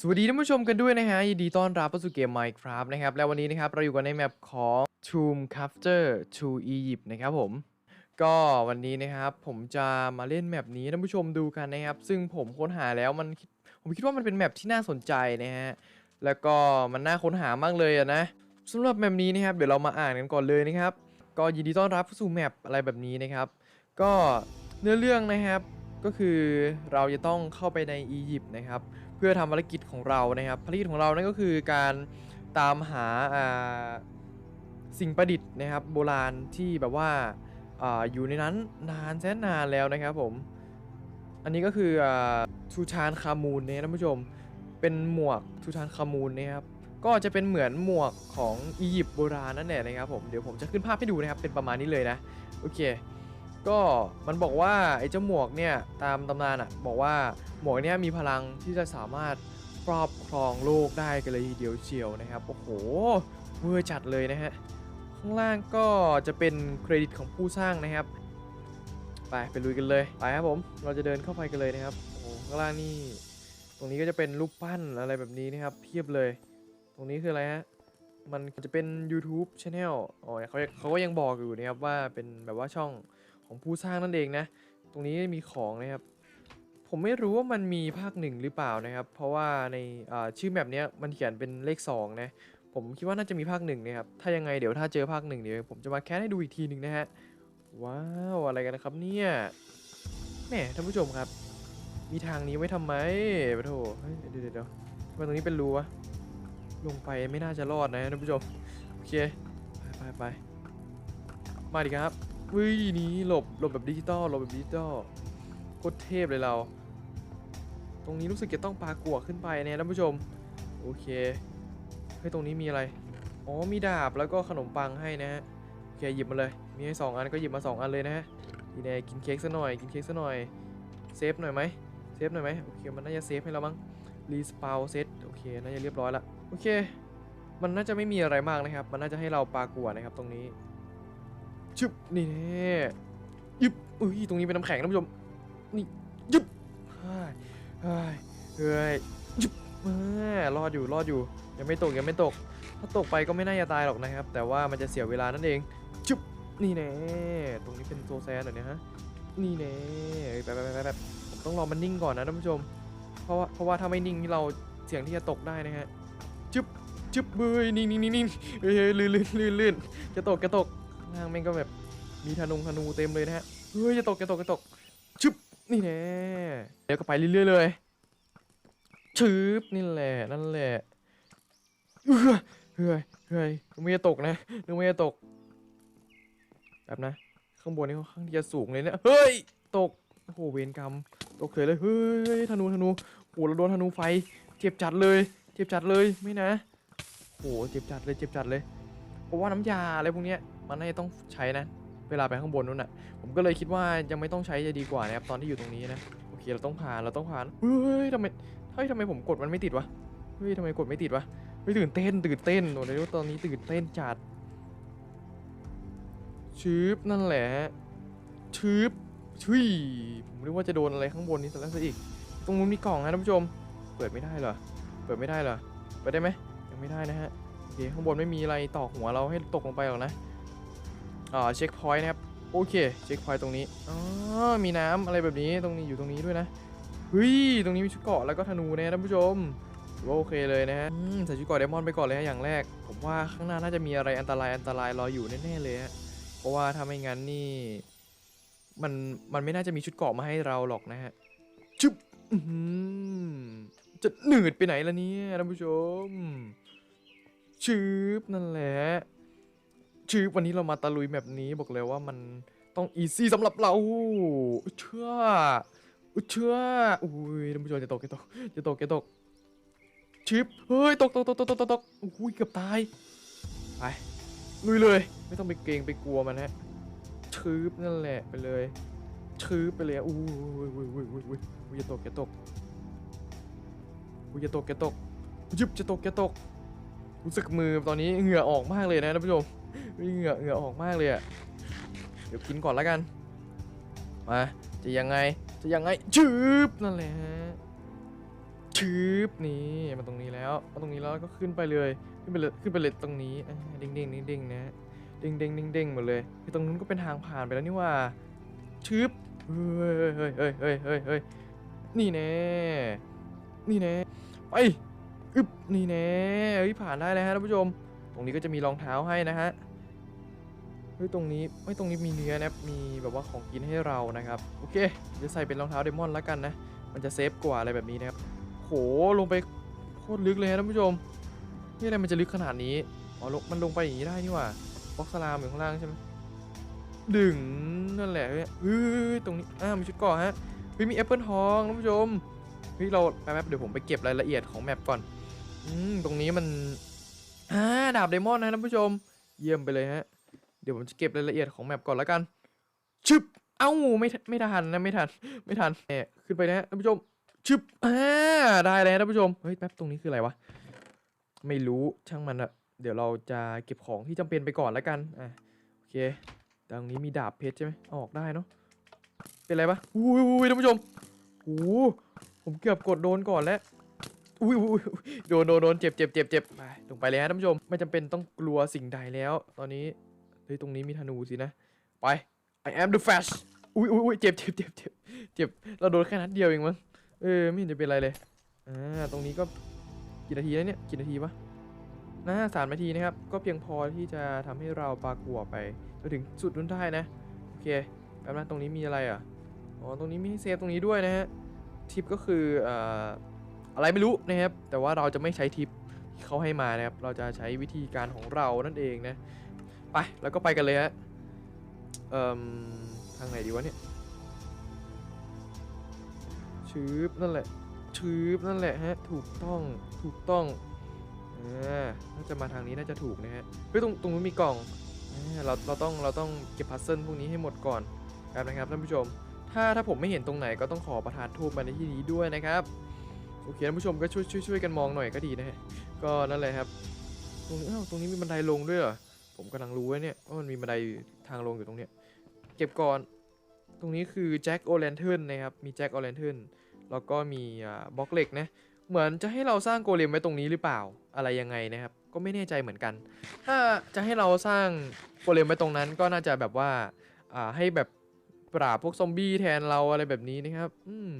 สวัสดีท่านผู้ชมกันด้วยนะฮะยินดีต้อนรับเข้าสู่เกม Minecraft นะครับ และวันนี้นะครับ เราอยู่กันในแมปของ Tomb Crafter to Egypt นะครับผม ก็วันนี้นะครับ ผมจะมาเล่นแมปนี้ท่านผู้ชมดูกันนะครับ ซึ่งผมค้นหาแล้วมันผมคิดว่ามันเป็นแมปที่น่าสนใจนะฮะแล้วก็มันน่าค้นหามากเลยอะนะสำหรับแมปนี้นะครับเดี๋ยวเรามาอ่านกันก่อนเลยนะครับ ก็ยินดีต้อนรับเข้าสู่แมปอะไรแบบนี้นะครับ ก็เนื้อเรื่องนะครับก็คือเราจะต้องเข้าไปในอียิปต์นะครับ เพื่อทำภารกิจของเรานะครับภารกิจของเรานั่นก็คือการตามหาาสิ่งประดิษฐ์นะครับ โบราณที่แบบว่าอาอยู่ในนั้นนานแสนนานแล้วนะครับผม อันนี้ก็คือทูชานคามูนเนี่ยท่านผู้ชม เป็นหมวกทูชานคามูนนะครับก็จะเป็นเหมือนหมวกของอียิปต์โบราณนั่นแหละนะครับผมเดี๋ยวผมจะขึ้นภาพให้ดูนะครับเป็นประมาณนี้เลยนะโอเค ก็มันบอกว่าไอ้เจ้าหมวกเนี่ยตามตำนานอะ่ะบอกว่าหมวกเนี่ยมีพลังที่จะสามารถครอบครองโลกได้กันเลยทีเดียวเชียวนะครับโอ้โหเวอร์จัดเลยนะฮะข้างล่างก็จะเป็นเครดิตของผู้สร้างนะครับ ไปไปลุยกันเลยไปครับผมเราจะเดินเข้าไปกันเลยนะครับโอ้ข้างล่างนี่ตรงนี้ก็จะเป็นรูปปั้นอะไรแบบนี้นะครับเพียบเลย ตรงนี้คืออะไรฮะมันจะเป็น YouTube Channel อ๋อเขาเขาก็ยังบอกอยู่นะครับว่าเป็นแบบว่าช่อง ของผู้สร้างนั่นเองนะ ตรงนี้มีของนะครับ ผมไม่รู้ว่ามันมีภาคหนึ่งหรือเปล่านะครับ เพราะว่าในชื่อแบบนี้มันเขียนเป็นเลข2นะผมคิดว่าน่าจะมีภาคหนึ่งนะครับ ถ้ายังไงเดี๋ยวถ้าเจอภาคหนึ่งเดี๋ยวผมจะมาแคสให้ดูอีกทีหนึ่งนะฮะ ว้าวอะไรกันนะครับเนี่ยแหมท่านผู้ชมครับ มีทางนี้ไว้ทำไมปะโถเฮ้ยเดี๋ยวเดี๋ยวเดี๋ยวทำไมตรงนี้เป็นรูวะ ลงไปไม่น่าจะรอดนะท่านผู้ชม โอเค ไปไปไปมาดิครับ วิ่งนี้หลบหลบแบบดิจิตอลหลบแบบดิจิตอลโคตรเทพเลยเรา ตรงนี้รู้สึกจะต้องปลากัวขึ้นไปเนี่ยท่านผู้ชม โอเคเฮ้ยตรงนี้มีอะไร อ๋อมีดาบแล้วก็ขนมปังให้นะฮะโอเคหยิบมาเลย มีให้สองอันก็หยิบมาสองอันเลยนะฮะทีนี้กินเค้กซะหน่อยกินเค้กซะหน่อยเซฟหน่อยไหมเซฟหน่อยไหมโอเคมันน่าจะเซฟให้เรามั้งรีสปาวเซตโอเคน่าจะเรียบร้อยละโอเค มันน่าจะไม่มีอะไรมากนะครับ มันน่าจะให้เราปลากัวนะครับตรงนี้ ชึบนี่แน่ยึบอุ้ยตรงนี้เป็นน้ำแข็งท่านผู้ชมนี่ยึบเฮ้ยเฮ้ยเฮ้ยยึบเฮ้ยรอดอยู่รอดอยู่ยังไม่ตกยังไม่ตก ถ้าตกไปก็ไม่น่าจะตายหรอกนะครับ แต่ว่ามันจะเสียเวลานั่นเองชึบนี่แน่ตรงนี้เป็นโซแซนเหรอเนี่ยฮะนี่แน่แบบแบบแบบแบบผมต้องรอมันนิ่งก่อนนะท่านผู้ชม เพราะว่าเพราะว่าถ้าไม่นิ่งนี่เราเสี่ยงที่จะตกได้นะฮะจึ๊บจึ๊บเบยนิ่งนิ่งนิ่งนิ่งเฮ้ยเฮ้ยลื่นลื่นลื่นลื่นจะตกจะตก ล่างแม่งก็แบบมีธนูธนูเต็มเลยนะฮะเฮ้ยจะตกจะตกจะตกชึบนี่แน่เดี๋ยวก็ไปเรื่อยๆเลยชึบนี่แหละนั่นแหละเฮ้ยเฮ้ยเฮ้ยนึกไม่จะตกนะนึกไม่จะตกแบบนะข้างบนนี่ค่อนข้างที่จะสูงเลยเนี่ยเฮ้ยตกโอ้โหเวรกรรมตกเฉยเลยเฮ้ยธนูธนูโอ้โหเราโดนธนูไฟ เจ็บจัดเลย เจ็บจัดเลยไม่นะโอ้โหเจ็บจัดเลยเจ็บจัดเลยเพราะว่าน้ำยาอะไรพวกเนี้ย มันน่าจะต้องใช้นะ เวลาไปข้างบนนู้นน่ะ ผมก็เลยคิดว่ายังไม่ต้องใช้จะดีกว่านะครับตอนที่อยู่ตรงนี้นะ โอเคเราต้องผ่านเราต้องผ่าน เฮ้ยทำไม เฮ้ยทำไมผมกดมันไม่ติดวะ เฮ้ยทำไมกดไม่ติดวะเฮ้ยตื่นเต้นตื่นเต้นโอ้โหตอนนี้ตื่นเต้นจัดชืบนั่นแหละชืบชุยผมนึกว่าจะโดนอะไรข้างบนนี้ซะแล้วซะอีก ตรงนู้นมีกล่องนะท่านผู้ชม เปิดไม่ได้เหรอ เปิดไม่ได้เหรอ เปิดได้ไหมยังไม่ได้นะฮะโอเคข้างบนไม่มีอะไรต่อหัวเราให้ตกลงไปหรอกนะ อ่าเช็คพอยต์นะครับ โอเคเช็คพอยต์ตรงนี้อ๋อมีน้ำอะไรแบบนี้ตรงนี้อยู่ตรงนี้ด้วยนะเฮ้ยตรงนี้มีชุดเกาะแล้วก็ธนูนะท่านผู้ชมว่าโอเคเลยนะฮะใส่ชุดเกาะไดมอนไปก่อนเลยฮะอย่างแรก ผมว่าข้างหน้าน่าจะมีอะไรอันตรายอันตรายรออยู่แน่ๆเลยฮะเพราะว่าถ้าไม่งั้นนี่มันมันไม่น่าจะมีชุดเกาะมาให้เราหรอกนะฮะชึบอื้อหือจะหนืดไปไหนล่ะเนี่ยท่านผู้ชมชืบนั่นแหละ ชืบวันนี้เรามาตะลุยแบบนี้บอกเลยว่ามันต้องอีซี่สำหรับเราเชื่อเชื่ออุ้ยท่านผู้ชมจะตกจะตกจะตกจะตกชิปเฮ้ยตกตกตกตกตกตกตกอุ้ยเกือบตายไปลุยเลย ไม่ต้องไปเกรงไปกลัวมันฮะชืบนั่นแหละไปเลยชืบไปเลยอู้ยอุ้ยอุ้ยอุ้ยอุ้ยอุ้ยจะตกจะตกอุ้ยจะตกจะตกยึบจะตกจะตกรู้สึกมือตอนนี้เหงื่อออกมากเลยนะท่านผู้ชม เฮ้ยเหงื่อเหงื่อออกมากเลยอะเดี๋ยวกินก่อนแล้วกัน มา จะยังไง จะยังไงชืบนั่นแหละฮะชืบนี่มาตรงนี้แล้วมาตรงนี้แล้วก็ขึ้นไปเลย ขึ้นไปเลย ขึ้นไปเลยตรงนี้เด้งเด้งเด้งเด้งนะเด้งเด้งเด้งเด้งหมดเลยคือตรงนู้นก็เป็นทางผ่านไปแล้วนี่ว่าชืบเฮ้ยเฮ้ยเฮ้ยเฮ้ยเฮ้ยเฮ้ยนี่แน่ นี่แน่ ไป อึบนี่แน่เฮ้ยผ่านได้แล้วฮะท่านผู้ชม รงนี้ก็จะมีรองเท้าให้นะฮะเฮ้ยตรงนี้เฮ้ยตรงนี้มีเนื้อนะมีแบบว่าของกินให้เรานะครับโอเคเดี๋ยวใส่เป็นรองเท้าเดมอนแล้วกันนะมันจะเซฟกว่าอะไรแบบนี้นะครับโหลงไปโคตรลึกเลยนะท่านผู้ชมนี่อะไรมันจะลึกขนาดนี้อ๋อลงมันลงไปอย่างนี้ได้นี่ว่าบ็อกสลามอยู่ข้างล่างใช่ไหมดึงนั่นแหละเฮ้ยตรงนี้อ้ามีชุดเก่อฮะเฮ้ยมีแอปเปิลทองท่านผู้ชมเฮ้ยเราแป๊บๆเดี๋ยวผมไปเก็บรายละเอียดของแมปก่อนอืมตรงนี้มัน อ่าดาบไดมอนด์นะท่านผู้ชม เยี่ยมไปเลยฮะ เดี๋ยวผมจะเก็บรายละเอียดของแมปก่อนแล้วกัน ชึบ เอ้าไม่ไม่ทันนะไม่ทัน ไม่ทันแหมขึ้นไปนะฮะท่านผู้ชม ชึบ อ่า ได้แล้วท่านผู้ชม เฮ้ยแป๊บตรงนี้คืออะไรวะ ไม่รู้ช่างมันอะเดี๋ยวเราจะเก็บของที่จำเป็นไปก่อนแล้วกัน อะโอเค ตรงนี้มีดาบเพชรใช่ไหมเอาออกได้เนาะ เป็นไรปะอุ้ยท่านผู้ชมโอ้ผมเกือบกดโดนก่อนแล้ว อุ้ยอุ้ยโดนโดนโดนเจ็บเจ็บเจ็บเจ็บไปลงไปเลยฮะท่านผู้ชม ไม่จำเป็นต้องกลัวสิ่งใดแล้ว ตอนนี้ เฮ้ย ตรงนี้มีธนูสินะ ไป I am the Flash อุ้ยอุ้ยอุ้ยเจ็บเจ็บเจ็บเจ็บเจ็บ เราโดนแค่นัดเดียวเองมั้ง เออ ไม่เห็นจะเป็นไรเลย อ่า ตรงนี้ก็กี่นาทีแล้วเนี่ย กี่นาทีวะน่าสามนาทีนะครับ ก็เพียงพอที่จะทำให้เราปากัวไปจนถึงสุดนู้นได้นะ โอเคแป๊บนะตรงนี้มีอะไรอะ อ๋อ ตรงนี้มีเซฟตรงนี้ด้วยนะฮะ ทิปก็คืออ่อ อะไรไม่รู้นะครับ แต่ว่าเราจะไม่ใช้ทิปที่เขาให้มานะครับ เราจะใช้วิธีการของเรานั่นเองนะ ไป แล้วก็ไปกันเลยฮะ เอ่มทางไหนดีวะเนี่ย ชืบนั่นแหละ ชืบนั่นแหละฮะ ถูกต้อง ถูกต้องอ่าน่าจะมาทางนี้น่าจะถูกนะฮะ เฮ้ยตรงตรงนู้นมีกล่อง เราเราต้องเราต้องเก็บพัซเซิลพวกนี้ให้หมดก่อนครับนะครับท่านผู้ชม ถ้าถ้าผมไม่เห็นตรงไหนก็ต้องขอประทานทูบมาในที่นี้ด้วยนะครับ โอเคท่านผู้ชมก็ช่วยช่วยช่วยกันมองหน่อยก็ดีนะฮะก็นั่นแหละครับตรงนี้อ้าวตรงนี้มีบันไดลงด้วยเหรอผมกำลังรู้ว่าเนี่ยว่ามันมีบันไดทางลงอยู่ตรงเนี้ยเก็บก่อนตรงนี้คือแจ็คโอแลนเทิร์นนะครับมีแจ็คโอแลนเทิร์นแล้วก็มีบล็อกเหล็กนะเหมือนจะให้เราสร้างโกเลมไว้ตรงนี้หรือเปล่าอะไรยังไงนะครับ ก็ไม่แน่ใจเหมือนกัน ถ้าจะให้เราสร้างโกเลมไว้ตรงนั้นก็น่าจะแบบว่าอ่าให้แบบปราบพวกซอมบี้แทนเราอะไรแบบนี้นะครับ อืม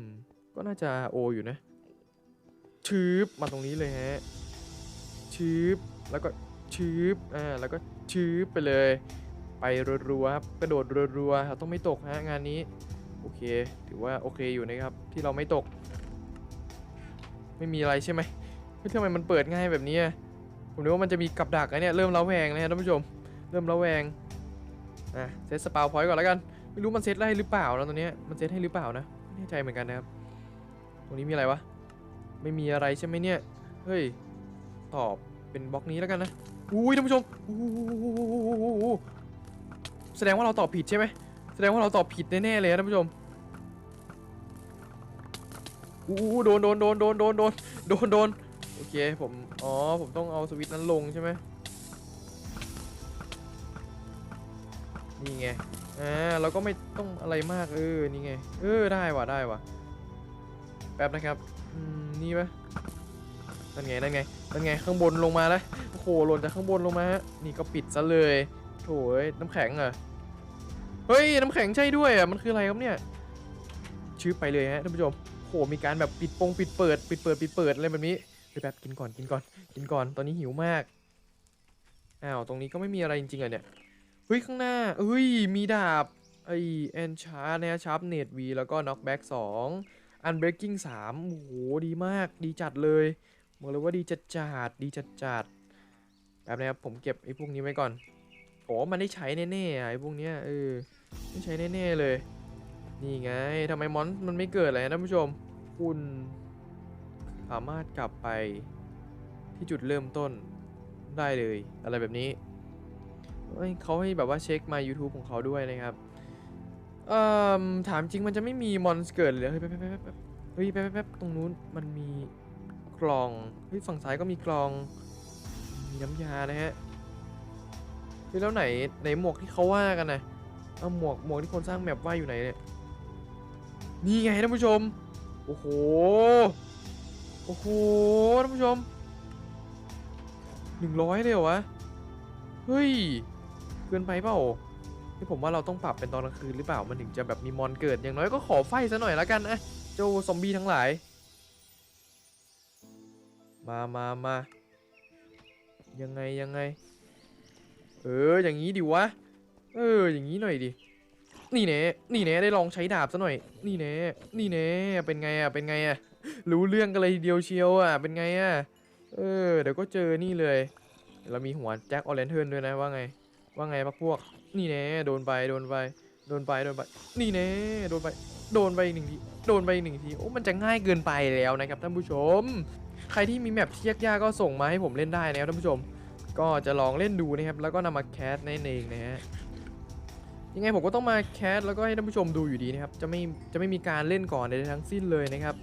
ก็น่าจะโออยู่นะ ชืบมาตรงนี้เลยฮะชืบแล้วก็ชืบอ่าแล้วก็ชืบไปเลย ไปรัวๆครับกระโดดรัวๆเราต้องไม่ตกฮะงานนี้โอเค ถือว่าโอเคอยู่นะครับที่เราไม่ตก ไม่มีอะไรใช่ไหมเฮ้ยทำไมมันเปิดง่ายแบบนี้ผมนึกว่ามันจะมีกับดักอะเนี่ยเริ่มระแวงนะฮะท่านผู้ชม เริ่มระแวงอะเซตสปาวพอยต์ก่อนแล้วกันไม่รู้มันเซตได้หรือเปล่านะตรงเนี้ยมันเซตให้หรือเปล่านะไม่แน่ใจเหมือนกันนะครับตรงนี้มีอะไรวะ ไม่มีอะไรใช่ไหมเนี่ย เฮ้ย ตอบเป็นบล็อกนี้แล้วกันนะ อุ้ยท่านผู้ชมแสดงว่าเราตอบผิดใช่ไหม แสดงว่าเราตอบผิดแน่ๆเลยท่านผู้ชมอู้โดนโดนโดนโดนโดนโดนโดนโดนโอเคผม อ๋อ ผมต้องเอาสวิตช์นั้นลงใช่ไหมนี่ไง อ่า เราก็ไม่ต้องอะไรมาก เออ นี่ไง เออ ได้ว่ะ ได้ว่ะ แป๊บนะครับ นี่ปะนั่นไงนั่นไงนั่นไงข้างบนลงมาแล้วโอ้โหหล่นจากข้างบนลงมาฮะนี่ก็ปิดซะเลยโถ่เอ้ยน้ำแข็งเหรอเฮ้ยน้ำแข็งใช่ด้วยอะมันคืออะไรครับเนี่ยชื่อไปเลยฮะท่านผู้ชมโหมีการแบบปิดปงปิดเปิด ปิดเปิดปิดเปิดอะไรแบบนี้เดี๋ยวแบบกินก่อนกินก่อนกินก่อนตอนนี้หิวมากอ้าวตรงนี้ก็ไม่มีอะไรจริงๆอะเนี่ยเฮ้ยข้างหน้าเฮ้ยมีดาบไอแอนชาร์เนี่ยชาร์ปเนตวีแล้วก็น็อกแบ็กสอง อันเบรกกิ้งสามโอ้โหดีมากดีจัดเลยบอกเลยว่าดีจัดจัดดีจัดจัดแบบนี้ครับผมเก็บไอ้พวกนี้ไว้ก่อนโอ้มันได้ใช้แน่ๆอะไอ้พวกเนี้ยเออได้ใช้แน่ๆเลย นี่ไงทำไมมอนมันไม่เกิดเลยนะท่านผู้ชม คุณสามารถกลับไปที่จุดเริ่มต้นได้เลยอะไรแบบนี้เเขาให้แบบว่าเช็คมา YouTube ของเขาด้วยนะครับ เอ่อถามจริงมันจะไม่มีมอนสเกิดเลยเฮ้ยแป๊บแป๊บแป๊บเฮ้ยแป๊บแป๊บแป๊บตรงนู้นมันมีกล่องเฮ้ยฝั่งซ้ายก็มีกล่อง มีน้ำยานะฮะเฮ้ยแล้วไหนไหนหมวกที่เขาว่ากันนะเอาหมวกหมวกที่คนสร้างแมปว่าอยู่ไหนเนี่ยนี่ไงท่านผู้ชม โอ้โหโโอ้โหท่านผู้ชมหนึ่งร้อยเลยเหรอวะ เฮ้ย เกินไปเปล่า นี่ผมว่าเราต้องปรับเป็นตอนกลางคืนหรือเปล่ามันถึงจะแบบมีมอนเกิดอย่างน้อยก็ขอไฟซะหน่อยละกันนะเจ้าซอมบี้ทั้งหลาย มามามายังไงยังไง เอออย่างนี้ดิวะ เอออย่างนี้หน่อยดินี่แน่นี่แน่ได้ลองใช้ดาบซะหน่อย นี่แน่นี่แน่เป็นไงอะ เป็นไงอะ รู้เรื่องกันเลยทีเดียวเชียวอะ เป็นไงอะ เออ เดี๋ยวก็เจอนี่เลยเดี๋ยวเรามีหัวแจ็คออเรนเทิร์นด้วยนะว่าไง ว่าไงพักพวก นี่แน่โดนไปโดนไปโดนไปโดนไป นี่แน่โดนไป โดนไปอีกหนึ่งทีโดนไปอีกหนึ่งทีโอ้มันจะง่ายเกินไปแล้วนะครับท่านผู้ชม ใครที่มีแมปที่ยากๆก็ส่งมาให้ผมเล่นได้นะครับท่านผู้ชม ก็จะลองเล่นดูนะครับแล้วก็นำมาแคสในเองนะฮะยังไงผมก็ต้องมาแคสแล้วก็ให้ท่านผู้ชมดูอยู่ดีนะครับจะไม่จะไม่มีการเล่นก่อนใดทั้งสิ้นเลยนะครับ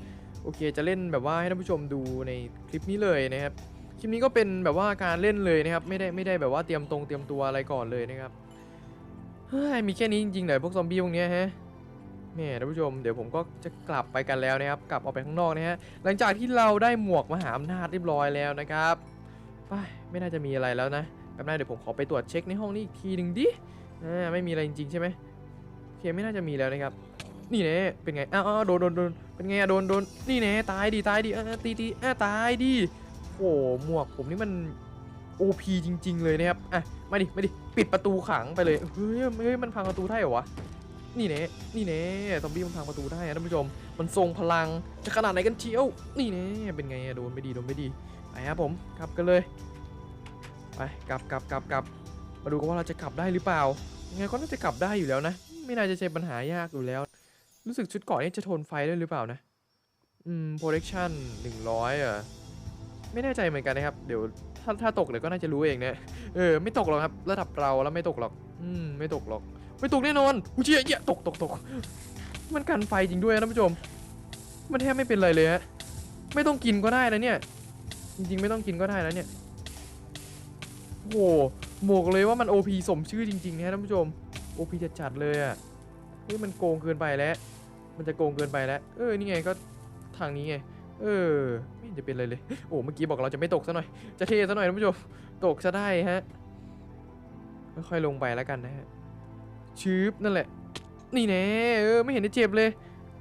โอเคจะเล่นแบบว่าให้ท่านผู้ชมดูในคลิปนี้เลยนะครับคลิปนี้ก็เป็นแบบว่าการเล่นเลยนะครับไม่ได้ไม่ได้แบบว่าเตรียมตรงเตรียมตัวอะไรก่อนเลยนะครับ ฮ้ยมีแค่นี้จริงๆเลยพวกซอมบี้พวกนี้ฮะแม่ท่านผู้ชมเดี๋ยวผมก็จะกลับไปกันแล้วนะครับ กลับออกไปข้างนอกนะฮะหลังจากที่เราได้หมวกมหาอำนาจเรียบร้อยแล้วนะครับไปไม่น่าจะมีอะไรแล้วนะแป๊บนึงเดี๋ยวผมขอไปตรวจเช็คในห้องนี้อีกทีหนึ่งดิอ่าไม่มีอะไรจริงๆใช่ไหมโอเคไม่น่าจะมีแล้วนะครับ นี่แน่เป็นไงอ้าวอ้าโดนโดนโดนเป็นไงอะโดนโดนนี่แน่ตายดีตายดีอ่าตีตีอ่าตายดีโอ้หมวกผมนี่มัน OP จริง ๆ เลยนะครับ อะ มาดิ มาดิ ปิดประตูขังไปเลย เฮ้ยเฮ้ยมันพังประตูได้เหรอวะ นี่เน่นี่เน่ซอมบี้มันพังประตูได้นะท่านผู้ชม มันทรงพลัง จะขนาดไหนกันเชียว นี่เน่เป็นไงอะโดนไม่ดี โดนไม่ดี ไปครับผม กลับกันเลย ไป กลับกลับกลับกลับ มาดูกันว่าเราจะกลับได้หรือเปล่า ยังไงก็น่าจะกลับได้อยู่แล้วนะ ไม่น่าจะใช่ปัญหายากอยู่แล้ว รู้สึกชุดเกาะนี่จะทนไฟได้หรือเปล่านะ อืม protection 100อะไม่แน่ใจเหมือนกันนะครับ เดี๋ยว ถ้าถ้าตกเดี๋ยวก็น่าจะรู้เองเนะเออไม่ตกหรอกครับ ระดับเราแล้วไม่ตกหรอก อืมไม่ตกหรอก ไม่ตกแน่นอนอุ้ยเหี้ยเหี้ยตกตกตกมันกันไฟจริงด้วยนะท่านผู้ชม มันแทบไม่เป็นไรเลยฮะไม่ต้องกินก็ได้นะเนี่ย จริงๆไม่ต้องกินก็ได้แล้วเนี่ยโอ้โหบอกเลยว่ามัน OP สมชื่อจริงๆนะท่านผู้ชม OP จะจัดๆเลยอะเฮ้ยมันโกงเกินไปแล้ว มันจะโกงเกินไปแล้ว เออนี่ไงก็ทางนี้ไง เออ ไม่จะเป็นอะไรเลย โอ้เมื่อกี้บอกเราจะไม่ตกซะหน่อย จะเทซะหน่อยท่านผู้ชม ตกซะได้ฮะ ค่อยๆลงไปแล้วกันนะฮะชืบนั่นแหละ นี่แน่เออไม่เห็นได้เจ็บเลย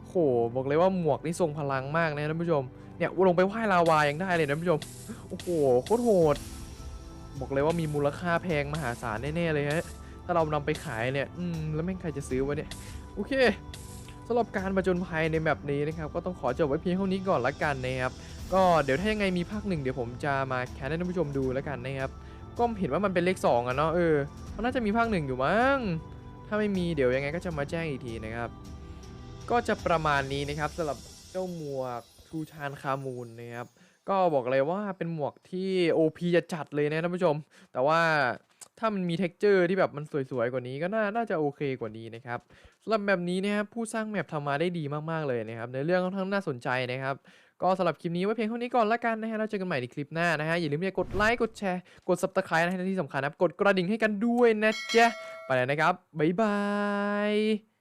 โหบอกเลยว่าหมวกนี่ทรงพลังมากนะท่านผู้ชม เนี่ยลงไปว่ายลาวายังได้เลยนะท่านผู้ชม โอ้โหโคตรโหด บอกเลยว่ามีมูลค่าแพงมหาศาลแน่ๆเลยฮะ ถ้าเรานำไปขายเนี่ย อืมแล้วแม่งใครจะซื้อวะเนี่ย โอเค สำหรับการประจนภัยในแบบนี้นะครับก็ต้องขอจบไว้เพียงเท่านี้ก่อนละกันนะครับก็เดี๋ยวถ้ายังไงมีภาคหนึ่งเดี๋ยวผมจะมาแคสให้ท่านผู้ชมดูแล้วกันนะครับก็เห็นว่ามันเป็นเลข2อะเนาะเออมันน่าจะมีภาคหนึ่งอยู่มั้งถ้าไม่มีเดี๋ยวยังไงก็จะมาแจ้งอีกทีนะครับ ก็จะประมาณนี้นะครับสำหรับเจ้าหมวกทูชานคามูนนะครับก็บอกเลยว่าเป็นหมวกที่ OP จะจัดเลยนะท่านผู้ชม แต่ว่า ถ้ามันมีเท็กเจอร์ที่แบบมันสวยๆกว่านี้ก็น่าน่าจะโอเคกว่านี้นะครับสำหรับแบบนี้นะครับผู้สร้างแมปทำมาได้ดีมากๆเลยนะครับในเรื่องค่อนข้างน่าสนใจนะครับก็สำหรับคลิปนี้ไว้เพียงเท่านี้ก่อนละกันนะฮะเราเจอกันใหม่ในคลิปหน้านะฮะอย่าลืมอย่ากดไลค์กดแชร์กดซับสไครต์นะฮะที่สำคัญนะกดกระดิ่งให้กันด้วยนะจ๊ะไปแล้วนะครับบ๊ายบาย